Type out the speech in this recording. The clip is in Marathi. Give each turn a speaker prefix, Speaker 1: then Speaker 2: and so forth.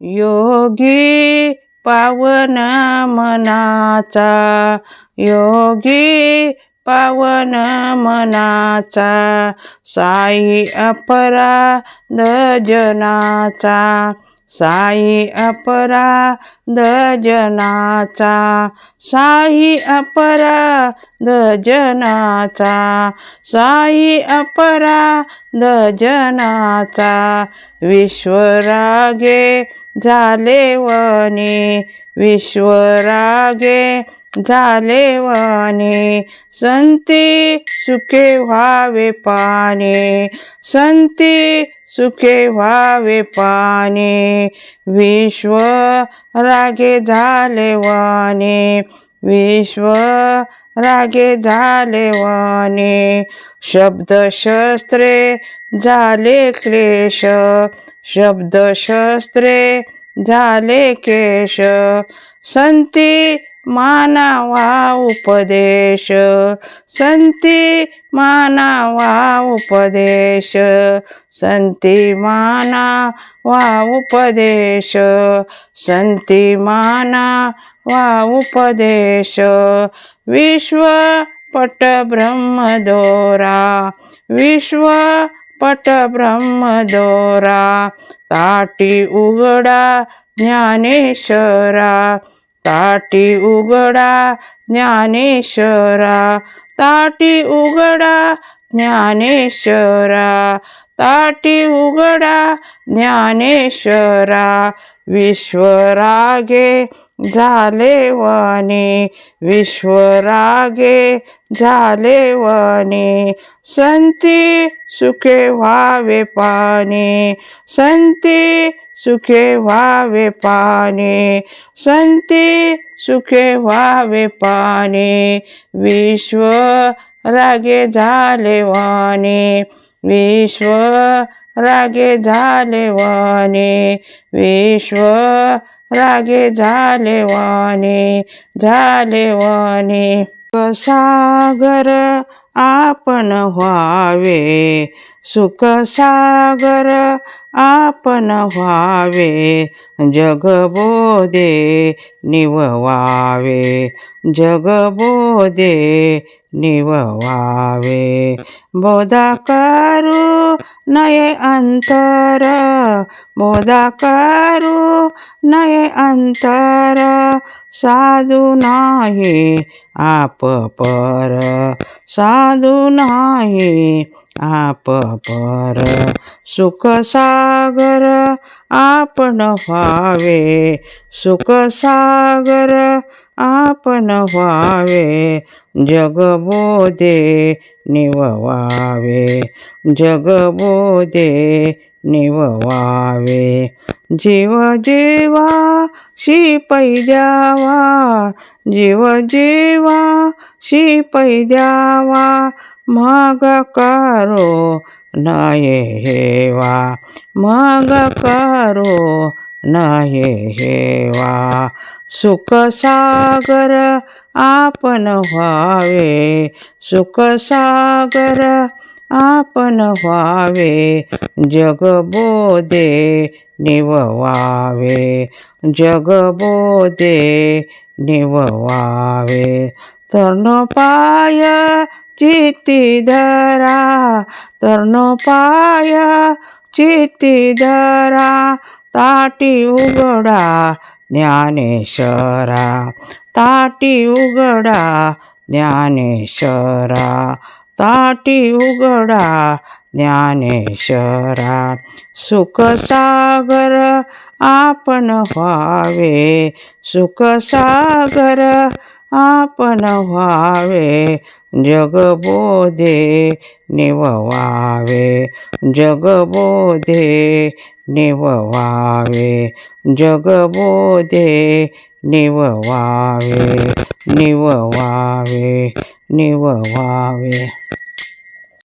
Speaker 1: योगी पावन मनाचा योगी पावन मनाचा साई अपराध जनाचा साई अपराध जनाचा साई अपराध जनाचा साई अपराध जनाचा विश्वरागे झाले वने विश्वरागे झाले वने संती सुखे व्हावे पाने. संती सुखे व्हावे पाने. विश्व रागे झाले वने विश्व रागे झाले शब्द शब्दशस्त्रे झाले क्लेश शब्दशस्त्रे झाले केश संती मानावा उपदेश संती मानावा उपदेश संती मानावा उपदेश संती मानावा उपदेश विश्व पट ब्रह्मदोरा विश्व पट ब्रह्मदोरा ताटी उघडा ज्ञानेश्वरा ताटी उघडा ज्ञानेश्वरा ताटी उघडा ज्ञानेश्वरा ताटी उघडा ज्ञानेश्वरा विश्वरागे झाले वने विश्वरागे झाले वने संती सुखे व्हावे पाने संती सुखे व्हावे पाने संती सुखे व्हावे पाने. विश्व रागे झाले वाने विश्व रागे झाले वाने विश्व रागे झाले वाने झाले वाने सागर आपण व्हावे सुख सागर आपण व्हावे जगबोधे निववावे जगबोधे निववावे. बोधा करू नये अंतर बोधा करू नये अंतर साधू नाही आप पर साधू नाही आप पर. सुखसागर आपण व्हावे सुखसागर आपण व्हावे जगबोधे निववावे जगबोधे निववावे. जीव जेवा शिपै द्यावा जीव जेवा शिपै द्यावा मग करो नये हेवा मग करो नये हेवा. सुखसागर आपण व्हावे. सुखसागर आपण व्हावे. जगबोधे निववावे. जगबोधे निववावे. तरुणपाय चित्ती धरा. तरुणपाय चित्ती धरा. ताटी उघडा. ज्ञानेश्वरा ताटी उघडा ज्ञानेश्वरा ताटी उघडा ज्ञानेश्वरा. सुखसागर आपण व्हावे सुखसागर आपण व्हावे जगबोधे निववावे जगबोधे निववावे जगबोधे निववावे निववावे निववावे।